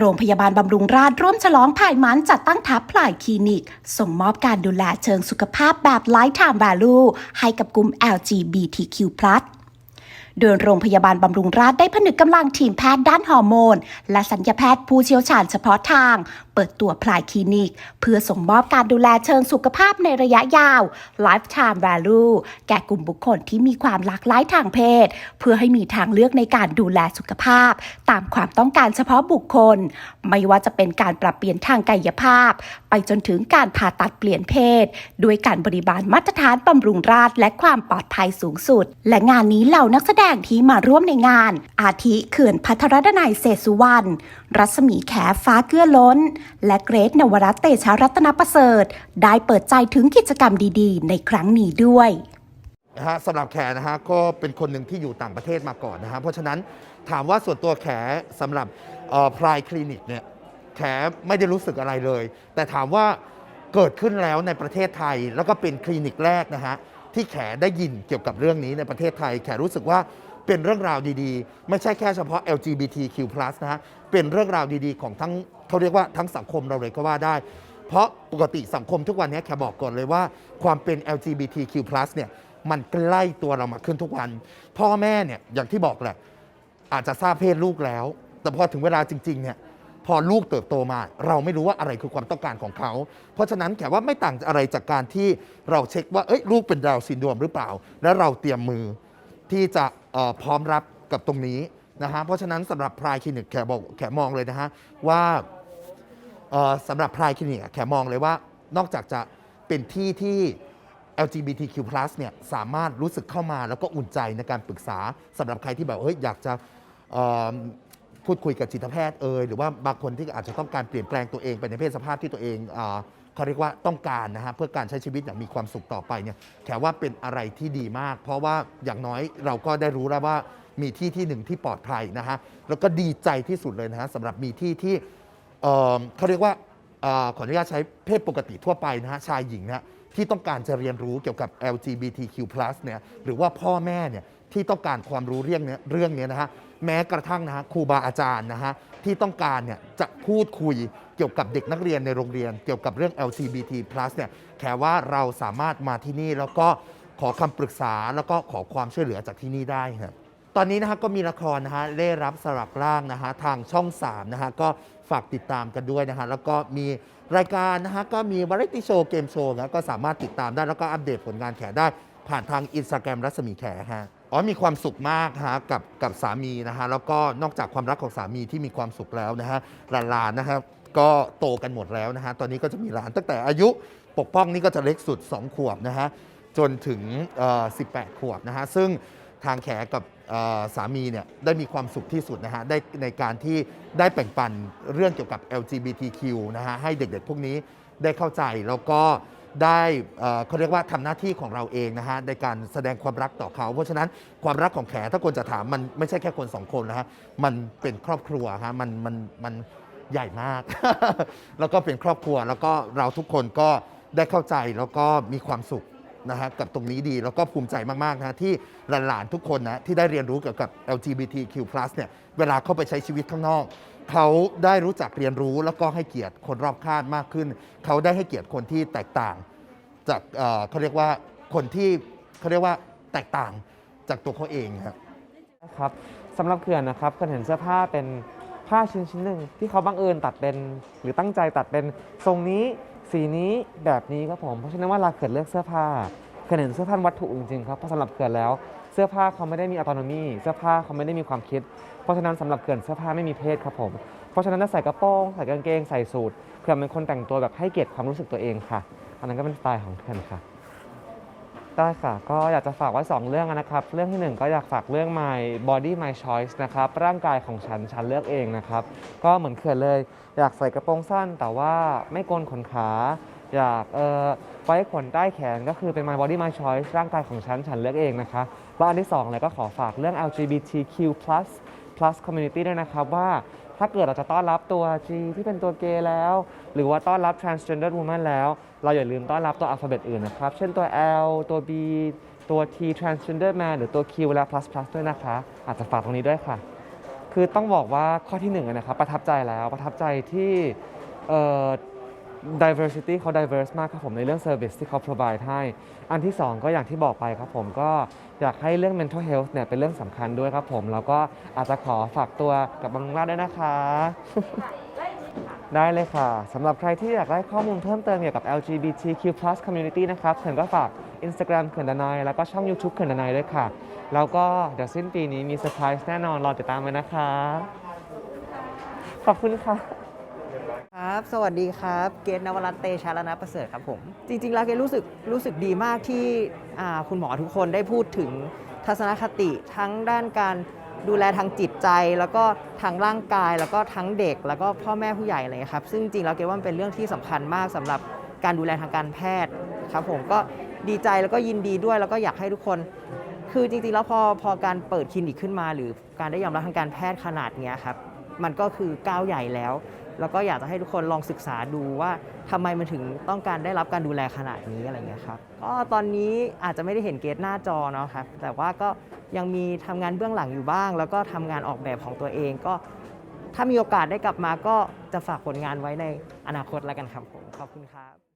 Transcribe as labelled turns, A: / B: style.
A: โรงพยาบาลบำรุงราษฎร์ร่วมฉลองภายมันจัดตั้งทัพพลายคลินิก ส่งมอบการดูแลเชิงสุขภาพแบบไลฟ์ไทม์ Value ให้กับกลุ่ม LGBTQ+ โดยโรงพยาบาลบำรุงราษฎร์ได้ผนึกกำลังทีมแพทย์ด้านฮอร์โมน และสัญญาแพทย์ผู้เชี่ยวชาญเฉพาะทาง ปิดตัวพลายคลินิก เพื่อส่งมอบการดูแลเชิงสุขภาพในระยะยาว Lifetime Value แก่กลุ่มบุคคลที่มีความหลากหลายทางเพศ เพื่อให้มีทางเลือกในการดูแลสุขภาพ ตามความต้องการเฉพาะบุคคล ไม่ว่าจะเป็นการปรับเปลี่ยนทางกายภาพ ไปจนถึงการผ่าตัดเปลี่ยนเพศ ด้วยการบริบาลมาตรฐานบำรุงราษฎรและความปลอดภัยสูงสุด และงานนี้เหล่านักแสดงที่มาร่วมในงาน อาทิเขื่อนพัทรดนัยเศษสุวรรณรัศมีแขฟ้าเกื้อล้นและเกรทนวรัตน์เตชะรัตนประเสริฐ ได้เปิดใจถึงกิจกรรมดีๆ ในครั้งนี้ด้วย
B: นะฮะสำหรับแขนะฮะก็เป็นคนหนึ่งที่อยู่ต่างประเทศมาก่อนนะฮะเพราะฉะนั้นถามว่าส่วนตัวแขสำหรับพลายคลินิกเนี่ยแขไม่ได้รู้สึกอะไรเลย แต่ถามว่าเกิดขึ้นแล้วในประเทศไทย แล้วก็เป็นคลินิกแรกนะฮะที่แขได้ยินเกี่ยวกับเรื่องนี้ในประเทศไทย แขรู้สึกว่า เป็นเรื่องราวดีๆ ไม่ใช่แค่เฉพาะ LGBTQ+ นะฮะเป็นเรื่องราวดีๆ ของทั้งเขาเรียกว่าทั้งสังคมเราเลยก็ว่าได้ เพราะปกติสังคมทุกวันนี้แขบอกก่อนเลยว่าความเป็น LGBTQ+ เนี่ยมันใกล้ตัวเรามาขึ้นทุกวัน พ่อแม่เนี่ยอย่างที่บอกแหละอาจจะทราบเพศลูกแล้ว แต่พอถึงเวลาจริงๆเนี่ยพอลูกเติบโตมา เราไม่รู้ว่าอะไรคือความต้องการของเขา เพราะฉะนั้นแขว่าไม่ต่างอะไรจากการที่เราเช็คว่าเอ้ยลูกเป็นดาวซินโดรมหรือเปล่า แล้วเราเตรียมมือที่จะ เอ่อพร้อมรับกับตรงนี้นะฮะเพราะฉะนั้นสำหรับพรายคลินิกแขบอกแขมองเลยนะฮะว่าเอ่อสำหรับพรายคลินิกอะแขมองเลยว่านอกจากจะเป็นที่ที่ LGBTQ+ เนี่ยสามารถรู้สึกเข้ามาแล้วก็อุ่นใจในการปรึกษาสำหรับใครที่แบบเฮ้ยอยากจะเอ่อพูดคุยกับจิตแพทย์เอยหรือว่าบางคนที่อาจจะต้องการเปลี่ยนแปลงตัวเองไปในเพศสภาพที่ตัวเองเอ่อ เขาเรียกว่าต้องการนะฮะเพื่อการใช้ชีวิตอย่างมีความสุขต่อไปเนี่ยแขว่าเป็นอะไรที่ดีมาก เพราะว่าอย่างน้อยเราก็ได้รู้แล้วว่ามีที่ที่หนึ่งที่ปลอดภัยนะฮะแล้วก็ดีใจที่สุดเลยนะฮะสำหรับมีที่ที่เอ่อเขาเรียกว่าเอ่อขออนุญาตใช้เพศปกติทั่วไปนะฮะชายหญิงนะที่ต้องการจะเรียนรู้เกี่ยวกับ LGBTQ+ เนี่ยหรือว่าพ่อแม่เนี่ยที่ต้องการความรู้เรื่องเนี้ยเรื่องเนี้ยนะฮะ แม้กระทั่งนะฮะครูบาอาจารย์นะฮะที่ต้องการเนี่ยจะพูดคุยเกี่ยวกับเด็กนักเรียนในโรงเรียน เกี่ยวกับเรื่อง LGBT+ เนี่ยแค่ว่าเราสามารถมาที่นี่แล้วก็ขอคำปรึกษาแล้วก็ขอความช่วยเหลือจากที่นี่ได้ครับตอนนี้นะฮะก็มีละครนะฮะได้รับสลักร่างนะฮะทางช่อง3นะฮะก็ฝากติดตามกันด้วยนะฮะแล้วก็มีรายการนะฮะก็มีวาไรตี้โชว์เกมโชว์นะก็สามารถติดตามได้แล้วก็อัปเดตผลงานแขได้ ผ่านทางอินสตาแกรมรัศมีแขฮะอ๋อมีความสุขมากฮะกับกับสามีนะฮะแล้วก็นอกจากความรักของสามีที่มีความสุขแล้วนะฮะหลานๆนะครับก็โตกันหมดแล้วนะฮะตอนนี้ก็จะมีหลานตั้งแต่อายุปกป้องนี่ก็จะเล็กสุด 2 ขวบนะฮะจนถึงเอ่อ18 ขวบนะฮะซึ่งทางแขกับเอ่อสามีเนี่ยได้มีความสุขที่สุดนะฮะได้ในการที่ได้แบ่งปันเรื่องเกี่ยวกับ LGBTQ นะฮะให้เด็กๆพวกนี้ได้เข้าใจแล้วก็ ได้เขาเรียกว่าทำหน้าที่ของเราเองนะฮะในการแสดงความรักต่อเขา เพราะฉะนั้นความรักของแขถ้าคนจะถามมันไม่ใช่แค่คนสองคนนะฮะมันเป็นครอบครัวฮะมันมันมันใหญ่มาก แล้วก็เป็นครอบครัวแล้วก็เราทุกคนก็ได้เข้าใจแล้วก็มีความสุข นะฮะกับตรงนี้ดีแล้วก็ภูมิใจมากๆนะฮะที่หลานๆทุกคนนะที่ได้เรียนรู้เกี่ยวกับ LGBTQ+ เนี่ยเวลาเข้าไปใช้ชีวิตข้างนอก เขาได้รู้จักเรียนรู้แล้วก็ให้เกียรติคนรอบข้างมากขึ้น เขาได้ให้เกียรติคนที่แตกต่าง จากเอ่อเขาเรียกว่าคนที่เขาเรียกว่าแตกต่างจากตัวเขาเองครับ
C: ครับสำหรับเขื่อนนะครับเขื่อนเห็นเสื้อผ้าเป็นผ้าชิ้นชิ้นหนึ่งที่เขาบังเอิญตัดเป็น หรือตั้งใจตัดเป็นทรงนี้ สีนี้แบบนี้ครับผมเพราะฉะนั้นว่าเราเกิดเลือกเสื้อผ้าเขื่อนเห็นเสื้อผ้าวัตถุจริงๆครับเพราะสำหรับเขื่อนแล้วเสื้อผ้าเขาไม่ได้มีอัตโนมีเสื้อผ้าเขาไม่ได้มีความคิด เพราะฉะนั้นสำหรับเขื่อนเสื้อผ้าไม่มีเพศครับผมเพราะฉะนั้นถ้าใส่กระโปรงใส่กางเกงใส่สูทเขื่อนเป็นคนแต่งตัวแบบให้เกียรติความรู้สึกตัวเองค่ะ อันนั้นก็เป็นสไตล์ของเขื่อนค่ะ ได้ค่ะ ก็อยากจะฝากไว้2เรื่องนะครับ เรื่องที่ 1 ก็อยากฝากเรื่อง My Body My Choice นะครับ ร่างกายของฉัน ฉันเลือกเองนะครับ ก็เหมือนเขื่อนเลย อยากใส่กระโปรงสั้น แต่ว่าไม่โกนขนขา อยากเอ่อไว้ขนใต้แขนก็คือเป็น My Body My Choice ร่างกายของฉัน ฉันเลือกเองนะคะ แล้วอันที่2เลยก็ขอฝากเรื่อง LGBTQ+ plus community ด้วยนะครับว่าถ้าเกิดเราจะต้อนรับตัว G ที่เป็นตัวเกย์แล้ว หรือว่าต้อนรับ transgender woman แล้ว เราอย่าลืมต้อนรับตัวอัลฟาเบตอื่นนะครับ เช่นตัว L ตัว B ตัว T transgender man หรือตัว Q และ plus plus ด้วยนะคะ อาจจะฝากตรงนี้ด้วยค่ะ คือต้องบอกว่าข้อที่หนึ่งนะครับประทับใจแล้วประทับใจที่เอ่อ diversity เขา diverse มากครับผมในเรื่อง service ที่เขา provide ให้ อันที่สองก็อย่างที่บอกไปครับผมก็อยากให้เรื่อง mental health เนี่ยเป็นเรื่องสำคัญด้วยครับผม แล้วก็อาจจะขอฝากตัวกับบางลาดด้วยนะคะ ได้เลยค่ะสำหรับใครที่อยากได้ข้อมูลเพิ่มเติมเกี่ยวกับ LGBTQ+ community นะครับเขื่อนก็ฝาก Instagram เขื่อนดนายแล้วก็ช่อง YouTube เขื่อนดนายด้วยค่ะ แล้วก็เดี๋ยวสิ้นปีนี้มีเซอร์ไพรส์แน่นอน รอติดตามไว้นะคะ ขอบคุณค่ะ
D: ครับ สวัสดีครับ เกณฑ์นวรัตน์เตชะรณประเสริฐครับผม จริง ๆ แล้วเกณฑ์รู้สึกรู้สึกดีมากที่อ่าคุณหมอทุกคนได้พูดถึงทัศนคติทั้งด้านการ ดูแลทางจิตใจแล้วก็ทางร่างกาย แล้วก็ทั้งเด็ก แล้วก็พ่อแม่ผู้ใหญ่เลยครับ ซึ่งจริงๆแล้วเกว่ามันเป็นเรื่องที่สำคัญมากสำหรับการดูแลทางการแพทย์ครับผมก็ดีใจแล้วก็ยินดีด้วยแล้วก็อยากให้ทุกคน คือจริงๆแล้วพอพอการเปิดคลินิกขึ้นมา หรือการได้ยอมรับทางการแพทย์ขนาดนี้ครับมันก็คือก้าวใหญ่แล้ว แล้วก็อยากจะให้ทุกคนลองศึกษาดูว่าทำไมมันถึงต้องการได้รับการดูแลขนาดนี้อะไรเงี้ยครับก็ตอนนี้อาจจะไม่ได้เห็นเกตหน้าจอเนาะครับแต่ว่าก็ยังมีทำงานเบื้องหลังอยู่บ้าง แล้วก็ทำงานออกแบบของตัวเองก็ถ้ามีโอกาสได้กลับมาก็จะฝากผลงานไว้ในอนาคตแล้วกันครับผมขอบคุณครับ